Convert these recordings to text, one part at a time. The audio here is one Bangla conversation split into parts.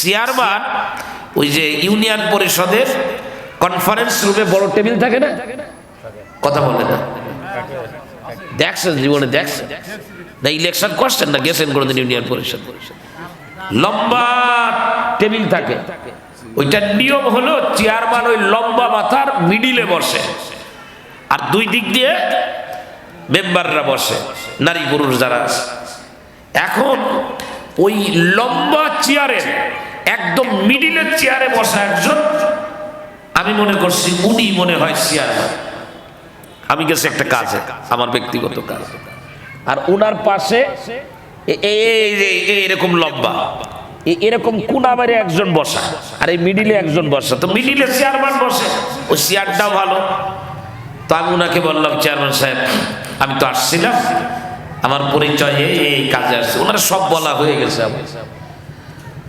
চেয়ারম্যান, ওই যে ইউনিয়ন পরিষদের কনফারেন্স রুমে বড় টেবিল থাকে না? কথা বলে না। দেখছেন জীবনে, দেখছেন? না ইলেকশন করছেন না, গেছেন কোনোদিন ইউনিয়ন পরিষদ? লম্বা টেবিল থাকে। ওইটার নিয়ম হলো চেয়ারম্যান ওই লম্বা মাথার মিডিলে বসে। আর দুই দিক দিয়ে মেম্বাররা বসে নারী পুরুষ যারা আছে। এখন ওই লম্বা চেয়ারের একদম মিডিলের চেয়ারে বসা একজন, আমি মনে করছি উনি মনে হয় চেয়ারম্যান। আমি গেছি একটা কাজে, আমার ব্যক্তিগত কাজ। আর ওনার পাশে এরকম লম্বা এরকম কোনা মেরে একজন বসা আর এই মিডিলে একজন বসা। তো মিডিলে চেয়ারম্যান বসে, ওই চেয়ারটাও ভালো। তো আমি ওনাকে বললাম, চেয়ারম্যান সাহেব, আমি তো আসছিলাম। আমার পরিচয় এই কাজে আসছে। ওনারা সব বলা হয়ে গেছে আমার।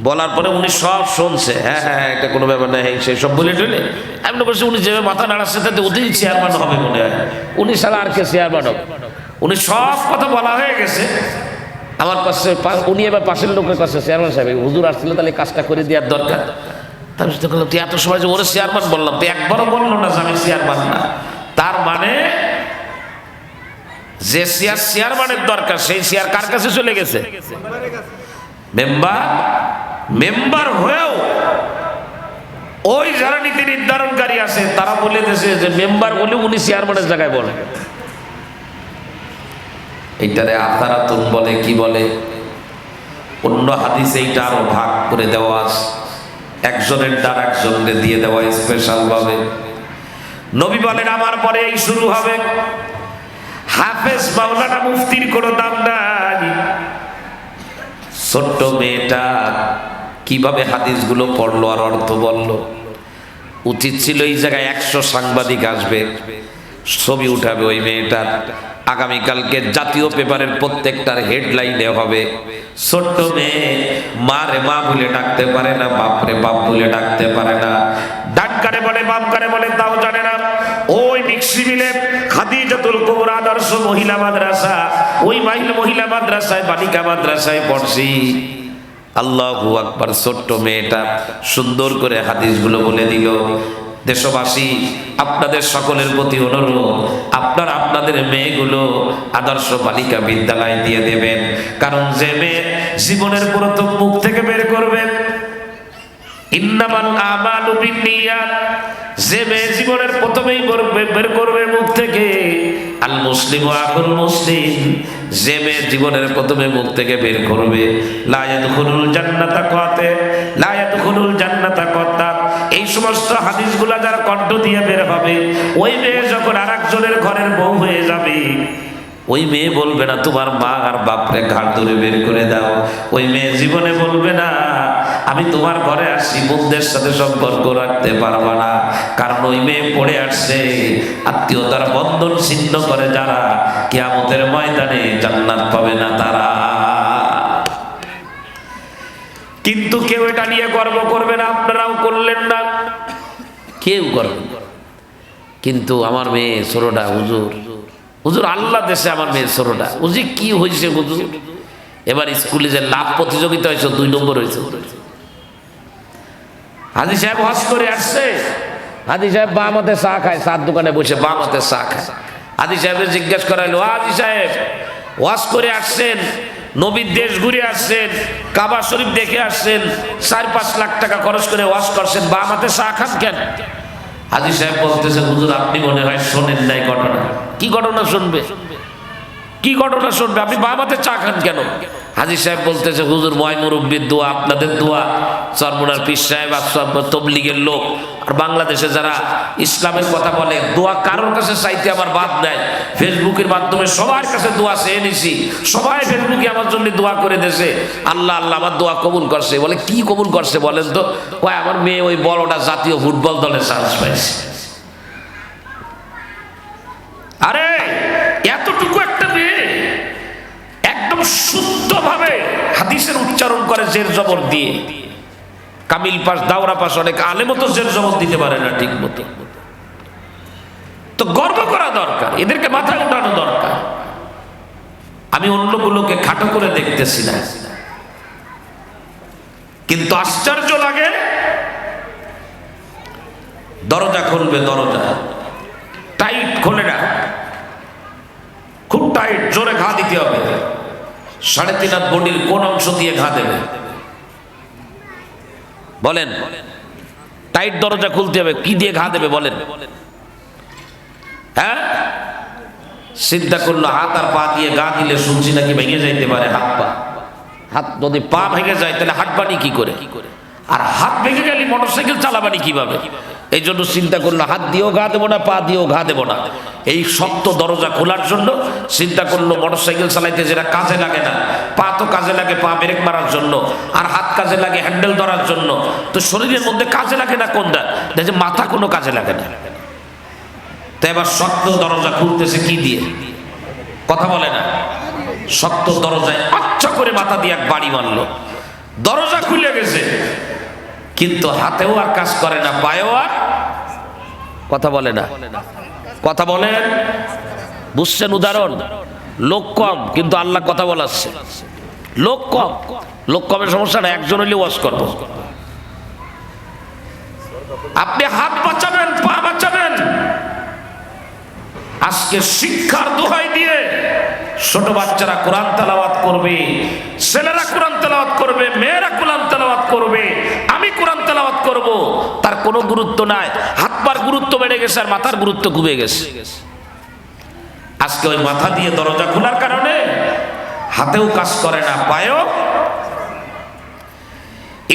বলার পরে উনি সব শুনছে। হ্যাঁ হ্যাঁ এটা কোনো ব্যাপার নেই সেই সব বলে টলে। আমি করছি উনি যেভাবে মাথা নাড়াচ্ছে তাতে ওতেই চেয়ারম্যান হবে মনে হয়। উনি সারা আর কে চেয়ারম্যান হবে? উনি সব কথা বলা হয়ে গেছে। আমার পা- উনি এবার পাশের লোকের কাছে চেয়ারম্যান সাহেব হুজুর আসছিল তাহলে কাজটা করে দেওয়ার দরকার। তারপর তো বললাম তুই এত সময় যে ওরে চেয়ারম্যান বললাম তুই একবারও বলল না যে আমি চেয়ারম্যান না। তার মানে যে চেয়ার চেয়ারম্যানের দরকার সেই চেয়ার কার কাছে চলে গেছে? মেম্বার মেম্বার হয়েও ওই যারা নীতি নির্ধারণকারী আছে, তারা বলে দিয়েছে যে মেম্বার বলে উনি চেয়ারম্যানের জায়গায় বলে। এইটারে আতারাতুন বলে, কি বলে? অন্য হাদিসে এইটা আরও ভাগ করে দেওয়া একজনের দ্বার একজনকে দিয়ে দেওয়া স্পেশাল ভাবে। নবী বলেন, আমার পরে এই শুরু হবে। হাফেজ মাওলানা মুফতির কোনো দাম নাই। ছোট্ট মেয়েটা কীভাবে হাদিসগুলো পড়ল আর অর্থ বলল? উচিত ছিল এই জায়গায় একশো সাংবাদিক আসবে, ছবি উঠাবে ওই মেয়েটার। আগামীকালকে জাতীয় পেপারের প্রত্যেকটার হেডলাইনে হবে, ছোট্ট মেয়ে, মা রে মা বলে ডাকতে পারে না বাপরে বাপ বলে ডাকতে পারে না। ডাক্কারে বলে বাপকারে বলে, তাও জানে না। ওই মিক্সি মিলে খাদিজাতুল কুবরা আদর্শ মহিলা মাদ্রাসা, ওই মহিলা মাদ্রাসায় বালিকা মাদ্রাসায় পড়ছি। আল্লাহু আকবার ছোট্ট মেয়েটা সুন্দর করে হাদিসগুলো বলে দিল। দেশবাসী, আপনাদের সকলের প্রতি অনুরোধ, আপনার আপনাদের মেয়েগুলো আদর্শ বালিকা বিদ্যালয় দিয়ে দেবেন। কারণ যে মেয়ে জীবনের প্রথম মুখ থেকে বের করবেন ইন্নামাল আমালু যে মেয়ে জীবনের প্রথমেই বের করবে মুখ থেকে, আল মুসলিম আকুল মুসলিম, যে মেয়ে জীবনের প্রথমে মুখ থেকে বের করবে। লায়াত খুলুল জান্নাতা কতে লায়াত খুলুল জান্নাতা কতা এই সমস্ত হাদিসগুলা যার কণ্ঠ দিয়ে বের হবে, ওই মেয়ে যখন আর একজনের ঘরের বউ হয়ে যাবে, ওই মেয়ে বলবে না, তোমার মা আর বাপরে ঘাট ধরে বের করে দাও। ওই মেয়ে জীবনে বলবে না আমি তোমার ঘরে আসি বোনদের সাথে সম্পর্ক রাখতে পারবা না। কারণ ওই মেয়ে পড়ে আসছে, আত্মীয়তার বন্ধন ছিন্ন করে যারা কেয়ামতের ময়দানে জান্নাত পাবে না তারা। কিন্তু কেউ এটা নিয়ে গর্ব করবে না, আপনারাও করলেন না। কেউ করবে না। কিন্তু আমার মেয়ে ছোটটা হুজুর। হুজুর, আল্লাহ দেশে আমার মেয়ে ছোটটা হুজি কি হয়েছে হুজুর? এবার স্কুলে যে লাভ প্রতিযোগিতা হয়েছে, দুই নম্বর হয়েছে। হাজি সাহেব হজ করে আসছে। হাজি সাহেব বাম হাতে চা খায় চার দোকানে বসে বাম হাতে চা খায়। হাজি সাহেবের জিজ্ঞেস করাইলো হাজি সাহেব ওয়াশ করে আসছেন নবীর দেশ ঘুরে আসছেন কাবা শরীফ দেখে আসছেন চার পাঁচ লাখ টাকা খরচ করে ওয়াশ করছেন বাম হাতে চা খান কেন? হাজি সাহেব বলতেছে হুজুর আপনি মনে হয় শোনেন নাই ঘটনা। কি ঘটনা শুনবে? কি ঘটনা শুনবে? আপনি বাবাতে চা খান কেন? হাজি সাহেব বলতেছে হুজুর ময় মুরব্বীর দোয়া আপনাদের দোয়া সরমুনার পীর সাহেব তবলিগের লোক। আর বাংলাদেশে যারা ইসলামের কথা বলে, দোয়া কারোর কাছে চাইতে আমার বাদ দেয় ফেসবুকের মাধ্যমে সবার কাছে দোয়া চেয়ে নিছি। সবাই ফেসবুকে আমার জন্য দোয়া করে দেছে আল্লাহ আল্লাহ আমার দোয়া কবুল করছে। বলে, কি কবুল করছে বলেন তো? ওই আমার মেয়ে ওই বড়টা জাতীয় ফুটবল দলে চান্স পাইছে। আরে, এতটুকু একটা মেয়ে একদম শুদ্ধভাবে হাদিসের উচ্চারণ করে জের জবর দিয়ে। কামিল পাস, দাওরা পাস, অনেক আলেমও তো জবর দিতে পারে না ঠিক মতো। তো গর্ব করা দরকার, এদেরকে মাথায় উঠানো দরকার। আমি অন্যগুলোকে খাটো করে দেখতেছি না। কিন্তু আশ্চর্য লাগে, দরজা খুলবে, দরজা। টাইট খোলে না। খুব টাইট, জোরে ঘা দিতে হবে। সাড়ে তিন হাত বডির কোন অংশ দিয়ে ঘা দেবে? বলেন, টাইট দরজা খুলতে হবে, কি দিয়ে ঘা দেবে বলেন। হ্যাঁ? চিন্তা করল, হাত আর পা দিয়ে গা দিলে শুনছি নাকি ভেঙে যাইতে পারে, হাত পা। হাত যদি পা ভেঙে যায়, তাহলে হাত বানি কি করে? আর হাত ভেঙে গেলে মোটরসাইকেল চালাবানি কীভাবে? এই জন্য চিন্তা করল হাত দিয়েও ঘা দেবো না, পা দিয়েও ঘা দেবো না। এই শক্ত দরজা খোলার জন্য চিন্তা করল মোটরসাইকেল চালাইতে যেটা কাজে লাগে না, পা তো কাজে লাগে পা ব্রেক মারার জন্য আর হাত কাজে লাগে হ্যান্ডেল ধরার জন্য। তো শরীরের মধ্যে কাজে লাগে না কোনটা? দেখে মাথা কোনো কাজে লাগে না। তো এবার শক্ত দরজা খুলতেছে কি দিয়ে? কথা বলে না। শক্ত দরজায় আচ্ছা করে মাথা দিয়ে এক বাড়ি মারলো। দরজা খুলে গেছে। কিন্তু হাতেও আর কাজ করে না, পায়েও আর কথা বলে না। কথা বলেন বুঝছেন উদাহরণ? লোক কম, কিন্তু আল্লাহ কথা বলাচ্ছে। লোক কম। লোক কমের সমস্যা না, একজন হইলে ওয়াশ করব। আপনি হাত বাঁচাবেন, পা বাঁচাবেন। আজকে শিক্ষার দোহাই দিয়ে ছোট বাচ্চারা কোরআন তেলাওয়াত করবে, ছেলেরা কোরআন তেলাওয়াত করবে, মেয়েরা কোরআন তেলাওয়াত করবে, আমি কোরআন তেলাওয়াত করব, তার কোনো গুরুত্ব নাই। হাত পার গুরুত্ব গেছে আর মাথার গুরুত্ব কমে গেছে। আজকে ওই মাথা দিয়ে দরজা খোলার কারণে হাতেও কাজ করে না পায়ক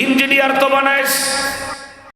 ইঞ্জিনিয়ার তো বানায়